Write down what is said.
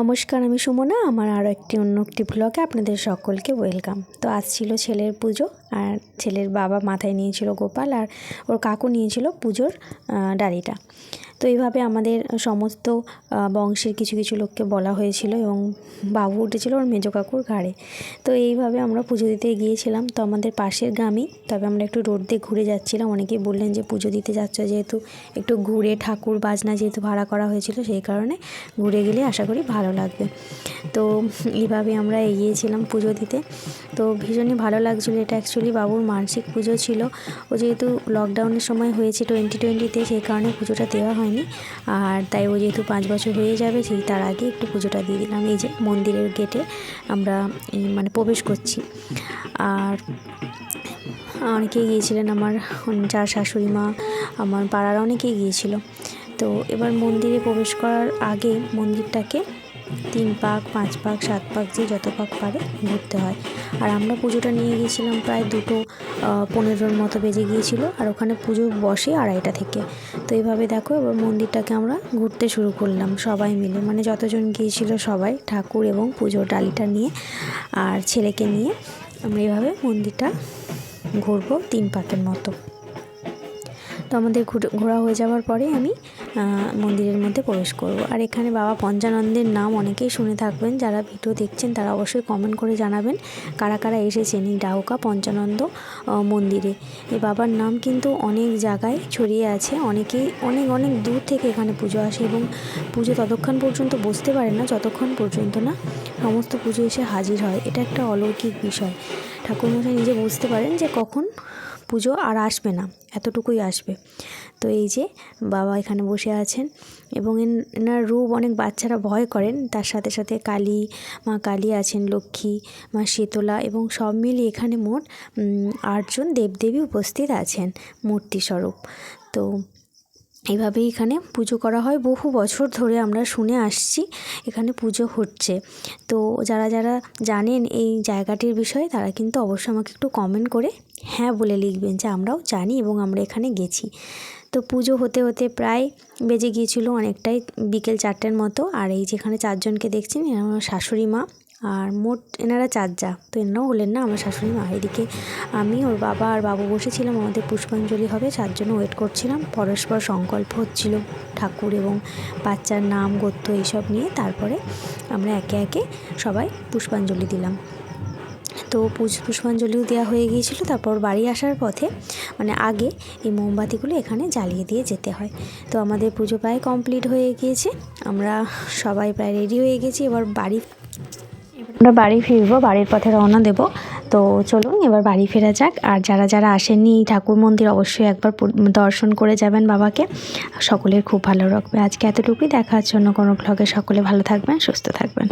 নমস্কার, আমি সুমনা, আমার আরও একটি অন্য একটি ব্লগে আপনাদের সকলকে ওয়েলকাম তো আজ ছিল ছেলের পুজো, আর ছেলের বাবা মাথায় নিয়েছিল গোপাল আর ওর কাকু নিয়েছিল পুজোর ডালিটা। তো এইভাবে আমাদের সমস্ত বংশের কিছু কিছু লোককে বলা হয়েছিল এবং বাবু উঠেছিল ওর মেজো কাকুর ঘাড়ে। তো এইভাবে আমরা পুজো দিতে গিয়েছিলাম। তো আমাদের পাশের গ্রামই, তবে আমরা একটু রোড দিয়ে ঘুরে যাচ্ছিলাম। অনেকেই বললেন যে পুজো দিতে যাচ্ছ যেহেতু একটু ঘুরে ঠাকুর বাজনা যেহেতু ভাড়া করা হয়েছিল, সেই কারণে ঘুরে গেলে আশা করি ভালো লাগবে। তো এইভাবে আমরা এগিয়েছিলাম পুজো দিতে। তো ভীষণই ভালো লাগছিল। এটা অ্যাকচুয়ালি বাবুর মানসিক পুজো ছিল। ও যেহেতু লকডাউনের সময় হয়েছে টোয়েন্টি টোয়েন্টিতে সেই কারণে পুজোটা দেওয়া হয়নি। আর তাই ও যেহেতু পাঁচ বছর হয়ে যাবে, সেই তার আগে একটু পুজোটা দিয়ে দিলাম। এই যে মন্দিরের গেটে আমরা মানে প্রবেশ করছি। আর অনেকেই গিয়েছিলেন আমার যার শাশুড়ি মা, আমার পাড়ার অনেকেই গিয়েছিল। তো এবার মন্দিরে প্রবেশ করার আগে মন্দিরটাকে তিন পাক, পাঁচ পাক, সাত পাক যে যত পাক পারে ঘুরতে হয়। আর আমরা পুজোটা নিয়ে গিয়েছিলাম প্রায় দুটো পনেরোর মতো বেজে গিয়েছিল আর ওখানে পুজো বসে আড়াইটা থেকে। তো এইভাবে দেখো এবার মন্দিরটাকে আমরা ঘুরতে শুরু করলাম সবাই মিলে। মানে যতজন গিয়েছিল সবাই ঠাকুর এবং পুজোর ডালিটা নিয়ে আর ছেলেকে নিয়ে আমরা এইভাবে মন্দিরটা ঘুরবো তিন পাকের মতো। তো আমাদের ঘুরে- হয়ে যাওয়ার পরে আমি মন্দিরের মধ্যে প্রবেশ করব। আর এখানে বাবা পঞ্চানন্দের নাম অনেকেই শুনে থাকবেন, যারা ভিডিও দেখছেন তারা অবশ্যই কমেন্ট করে জানাবেন কারা কারা এসেছেন এই ডাউকা পঞ্চানন্দ মন্দিরে। এই বাবার নাম কিন্তু অনেক জায়গায় ছড়িয়ে আছে, অনেকেই অনেক অনেক দূর থেকে এখানে পুজো আসে এবং পুজো ততক্ষণ পর্যন্ত বসতে পারে না, যতক্ষণ পর্যন্ত না সমস্ত পুজো এসে হাজির হয়। এটা একটা অলৌকিক বিষয়। ঠাকুরমশাই নিজে বুঝতে পারেন যে কখন পুজো আর আসবে না, এতটুকুই আসবে। তো এই যে বাবা এখানে বসে আছেন এবং এন- এনার রূপ অনেক বাচ্চারা ভয় করেন, তার সাথে সাথে কালী, মা কালী আছেন, লক্ষ্মী, মা শীতলা এবং সব মিলিয়ে এখানে মোট আটজন দেবদেবী উপস্থিত আছেন মূর্তিস্বরূপ তো এইভাবেই এখানে পুজো করা হয়। বহু বছর ধরে আমরা শুনে আসছি এখানে পুজো হচ্ছে। তো যারা যারা জানেন এই জায়গাটির বিষয়ে, তারা কিন্তু অবশ্যই আমাকে একটু কমেন্ট করে হ্যাঁ বলে লিখবেন যে আমরাও জানি এবং আমরা এখানে গেছি। তো পুজো হতে হতে প্রায় বেজে গিয়েছিল অনেকটাই, বিকেল চারটের মতো। আর এই যেখানে চারজনকে দেখছেন, এরা আমার শাশুড়ি মা আর মোট এনারা চার যা তো এনারাও হলেন না আমার শাশুড়ি মা। এদিকে আমি, ওর বাবা আর বাবু বসেছিলাম, আমাদের পুষ্পাঞ্জলি হবে চারজন ওয়েট করছিলাম। পরস্পর সংকল্প হচ্ছিল ঠাকুর এবং বাচ্চার নাম, গোত্র, এইসব নিয়ে। তারপরে আমরা একে একে সবাই পুষ্পাঞ্জলি দিলাম। তো পুষ- পুষ্পাঞ্জলিও দেওয়া হয়ে গিয়েছিল, তারপর বাড়ি আসার পথে মানে আগে এই মোমবাতিগুলো এখানে জ্বালিয়ে দিয়ে যেতে হয়। তো আমাদের পুজো প্রায় কমপ্লিট হয়ে গিয়েছে, আমরা সবাই প্রায় রেডি হয়ে গেছি, এবার বাড়ি আমরা বাড়ি ফিরবো, বাড়ির পথে রওনা দেব। তো চলুন, এবার বাড়ি ফেরা যাক, আর যারা যারা আসেননি এই ঠাকুর মন্দির অবশ্যই একবার দর্শন করে যাবেন বাবাকে। সকলের খুব ভালো রাখবে আজকে এতটুকুই, দেখা জন্য কোনো ব্লগে সকলে ভালো থাকবেন, সুস্থ থাকবেন।